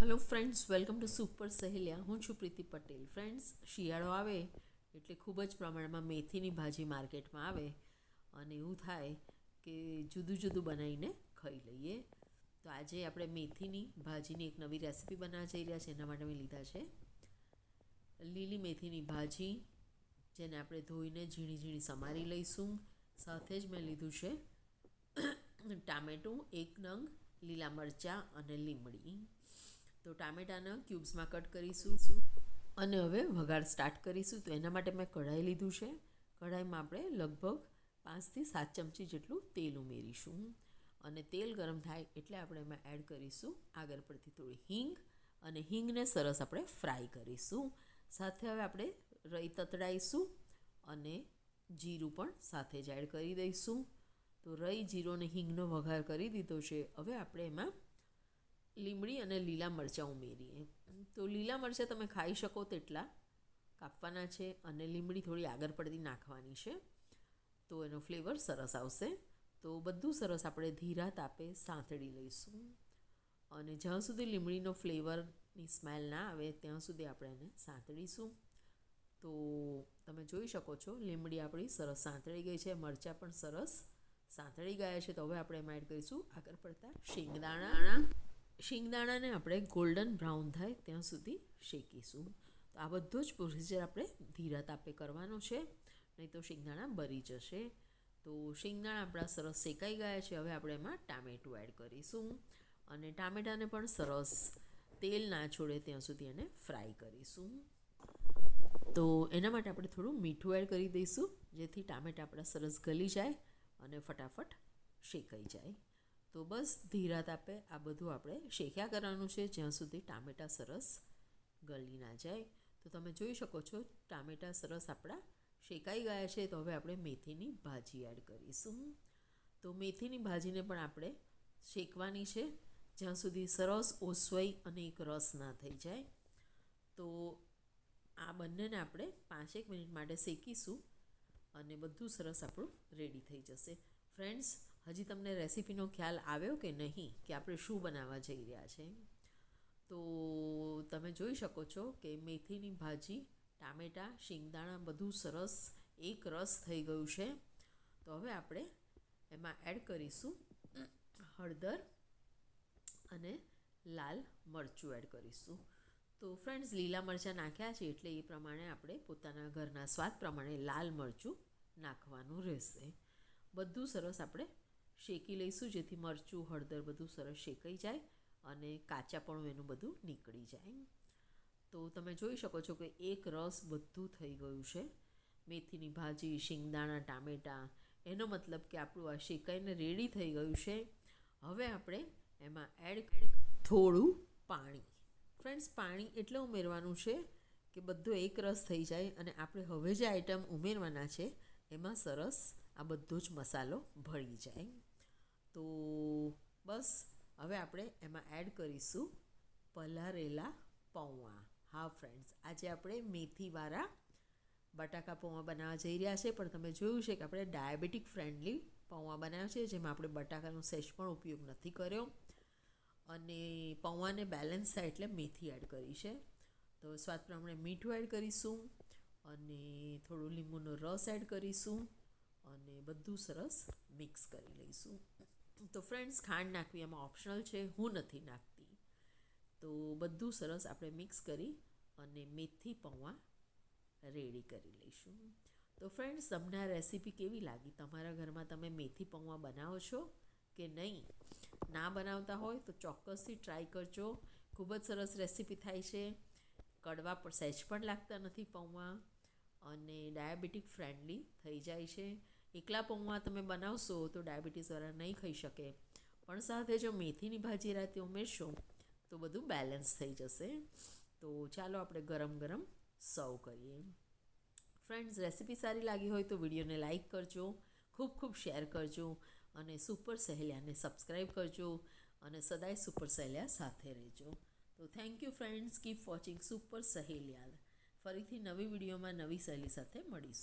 Hello friends welcome to super Saheliya હું છું પ્રીતિ Patel. Friends શિયાળો આવે એટલે ખૂબ જ પ્રમાણમાં મેથીની ભાજી માર્કેટમાં આવે અને એવું થાય કે જુદું જુદું બનાવીને ખાઈ લઈએ. તો આજે આપણે મેથીની ભાજીની એક નવી રેસીપી બનાવવા જઈ રહ્યા છે એના માટે મેં લીધા છે લીલી મેથીની ભાજી, જેને આપણે ધોઈને ઝીણી ઝીણી સમારી લઈશું. સાથે જ મેં લીધું છે ટામેટું, એક નંગ, લીલા મરચાં અને લીમડી. તો ટામેટાના ક્યુબ્સમાં કટ કરીશું. અને હવે વઘાર સ્ટાર્ટ કરીશું. તો એના માટે મેં કઢાઈ લીધું છે. કઢાઈમાં આપણે લગભગ પાંચથી સાત ચમચી જેટલું તેલ ઉમેરીશું. અને તેલ ગરમ થાય એટલે આપણે એમાં એડ કરીશું આગળ પડતી થોડી હિંગ અને હિંગને સરસ આપણે ફ્રાય કરીશું. સાથે હવે આપણે રઈ તતડાઈશું અને જીરું પણ સાથે જ એડ કરી દઈશું. તો રઈ, જીરો અને હિંગનો વઘાર કરી દીધો છે. હવે આપણે એમાં લીમડી અને લીલા મરચાં ઉમેરીએ. તો લીલા મરચાં તમે ખાઈ શકો તેટલા. કાપવાના છે અને લીમડી થોડી આગળ પડતી નાખવાની છે. તો એનો ફ્લેવર સરસ આવશે. તો બધું સરસ આપણે ધીરા તાપે સાંતળી લઈશું. અને જ્યાં સુધી લીમડીનો ફ્લેવરની સ્મેલ ના આવે, ત્યાં સુધી આપણે એને સાંતળીશું. તો તમે જોઈ શકો છો, લીમડી આપણી સરસ સાંતળી ગઈ છે. મરચાં પણ સરસ સાંતળી ગયા છે. તો હવે આપણે એમાં એડ કરીશું આગળ પડતા શિંગદાણા. શિંગદાણાને આપણે ગોલ્ડન બ્રાઉન થાય ત્યાં સુધી શેકીશું. તો આ બધો જ પ્રોસીજર આપણે ધીરા તાપે કરવાનો છે, નહીં તો શિંગદાણા બરી જશે. તો શિંગદાણા આપણા સરસ શેકાઈ ગયા છે, હવે આપણે એમાં ટામેટું એડ કરીશું અને ટામેટાને પણ સરસ તેલ ના છોડે ત્યાં સુધી એને ફ્રાય કરીશું. તો એના માટે આપણે થોડું મીઠું એડ કરી દઈશું, જેથી ટામેટા આપણા સરસ ગલી જાય અને ફટાફટ શેકાઈ જાય. તો બસ ધીરા તાપે આ બધું આપણે શેક્યા કરવાનું છે. જ્યાં સુધી ટામેટાં સરસ ગળી ના જાય. તો તમે જોઈ શકો છો, ટામેટાં સરસ આપણા શેકાઈ ગયા છે. તો હવે આપણે મેથીની ભાજી એડ કરીશું. તો મેથીની ભાજીને પણ આપણે શેકવાની છે. જ્યાં સુધી સરસ ઓસવાઈ અને એક રસ ના થઈ જાય. તો આ બંનેને આપણે પાંચેક મિનિટ માટે શેકીશું અને બધું સરસ આપણું રેડી થઈ જશે. ફ્રેન્ડ્સ હજી તમને રેસીપીનો ખ્યાલ આવ્યો કે નહીં કે આપણે શું બનાવવા જઈ રહ્યા છે? તો તમે જોઈ શકો છો કે મેથીની ભાજી, ટામેટાં, શિંગદાણા બધું સરસ એક રસ થઈ ગયું છે. તો હવે આપણે એમાં એડ કરીશું હળદર અને લાલ મરચું એડ કરીશું. તો ફ્રેન્ડ્સ, લીલા મરચાં નાખ્યા છે એટલે એ પ્રમાણે આપણે પોતાના ઘરના સ્વાદ પ્રમાણે લાલ મરચું નાખવાનું રહેશે. બધું સરસ આપણે શેકી લઈશું, જેથી મરચું, હળદર બધું સરસ શેકાઈ જાય અને કાચાપણું એનું બધું નીકળી જાય. તો તમે જોઈ શકો છો કે એક રસ બધું થઈ ગયું છે. મેથીની ભાજી, શિંગદાણા, ટામેટાં, એનો મતલબ કે આપણું આ શેકાઈને રેડી થઈ ગયું છે. હવે આપણે એમાં એડ થોડું પાણી. ફ્રેન્ડ્સ પાણી એટલે ઉમેરવાનું છે કે બધો એક રસ થઈ જાય અને આપણે હવે જે આઈટમ ઉમેરવાના છે, એમાં સરસ આ બધો જ મસાલો ભળી જાય. તો બસ, હવે આપણે એમાં એડ કરીશું પલારેલા પૌવા હા ફ્રેન્ડ્સ આજે આપણે મેથીવાળા બટાકા પૌવા બનાવવા જઈ રહ્યા છે, પણ તમે જોયું છે કે આપણે ડાયાબિટીક ફ્રેન્ડલી પૌવા બનાવ્યા છે, જેમાં આપણે બટાકાનો સેસ પણ ઉપયોગ નથી કર્યો. અને પૌવાને બેલેન્સ થાય એટલે મેથી એડ કરી છે. તો સ્વાદ પ્રમાણે મીઠું એડ કરીશું અને થોડું લીંબુનો રસ એડ કરીશું અને બધું સરસ મિક્સ કરી લઈશું. તો ફ્રેન્ડ્સ ખાંડ નાખવી એમાં ઓપ્શનલ છે, હું નથી નાખતી. તો બધું સરસ આપણે મિક્સ કરી અને મેથી, પૌવા રેડી કરી લઈશું. તો ફ્રેન્ડ્સ તમને આ રેસીપી કેવી લાગી? તમારા ઘરમાં તમે મેથી, પૌવા બનાવો છો કે નહીં? ના બનાવતા હોય તો ચોક્કસથી ટ્રાય કરજો. ખૂબ જ સરસ રેસીપી થાય છે. કડવા પણ સહેજ પણ લાગતા નથી પૌવા અને ડાયાબિટીક ફ્રેન્ડલી થઈ જાય છે. એકલા પૌવા તમે બનાવશો તો ડાયાબિટીસવાળા નહીં ખાઈ શકે. પણ સાથે જો મેથીની ભાજી રાતે ઉમેરશો તો બધું બેલેન્સ થઈ જશે. તો ચાલો આપણે ગરમ ગરમ સર્વ કરીએ. ફ્રેન્ડ્સ રેસીપી સારી લાગી હોય તો વિડીયોને લાઇક કરજો, ખૂબ ખૂબ શેર કરજો અને સુપર સહેલિયાને સબસ્ક્રાઈબ કરજો અને સદાય સુપર સહેલિયા સાથે રહેજો. તો thank you friends keep watching super Saheliya. ફરીથી નવી વિડીયોમાં નવી સહેલી સાથે મળીશું.